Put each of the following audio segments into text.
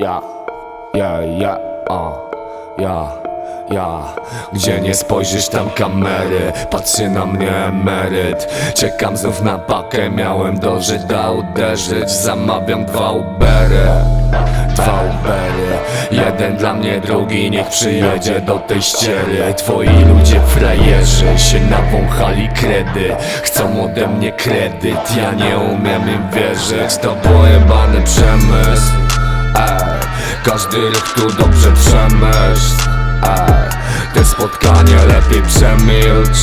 ja, ja, ja, o, ja, ja. Gdzie nie spojrzysz tam kamery. Patrzy na mnie emeryt. Czekam znów na pakę. Miałem dożyć, da uderzyć. Zamawiam dwa Ubery. Dwa Ubery. Jeden dla mnie, drugi niech przyjedzie do tej ściery. Twoi ludzie frajerzy się nawąchali kredy. Chcą ode mnie kredyt. Ja nie umiem im wierzyć. To pojebany przemysł każdy ruch tu dobrze przemyśl Ej, te spotkanie lepiej przemilcz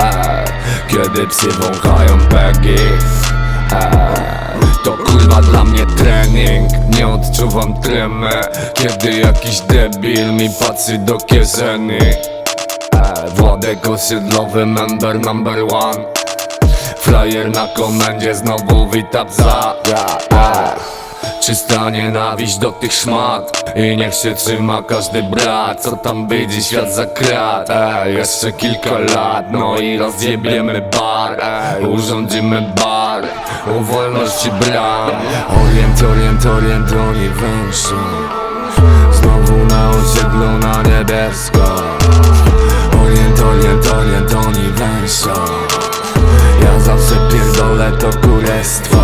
Ej, kiedy psy wąchają pegi to kurwa dla mnie trening. Nie odczuwam tremy Kiedy jakiś debil mi patrzy do kieszeni. Ej, Władek osiedlowy member number one. Frajer na komendzie znowu wita psa ja, ja. Czysta nienawiść do tych szmat. I niech się trzyma każdy brat. Co tam będzie świat za krat. Ej, Jeszcze kilka lat No i rozjebiemy bar. Ej, Urządzimy bar U wolności bram. Orient, orient, orient, oni wężą Znowu na osiedlu na niebiesko. Orient, orient, orient, oni wężą ja zawsze pierdolę to kurestwo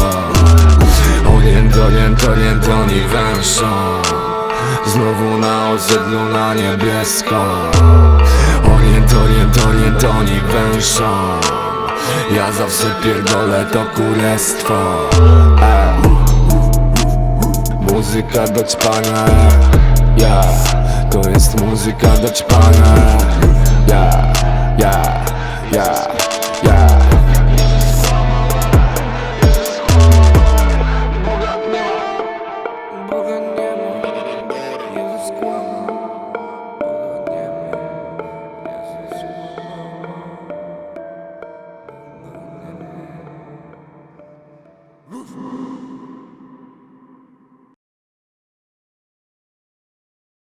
Znowu na osiedlu na niebiesko. Orient, orient, orient, oni węszą Ja zawsze pierdolę to kurestwo. E. Muzyka do ćpania. Ja, to jest muzyka do ćpania. Ja, ja, ja, ja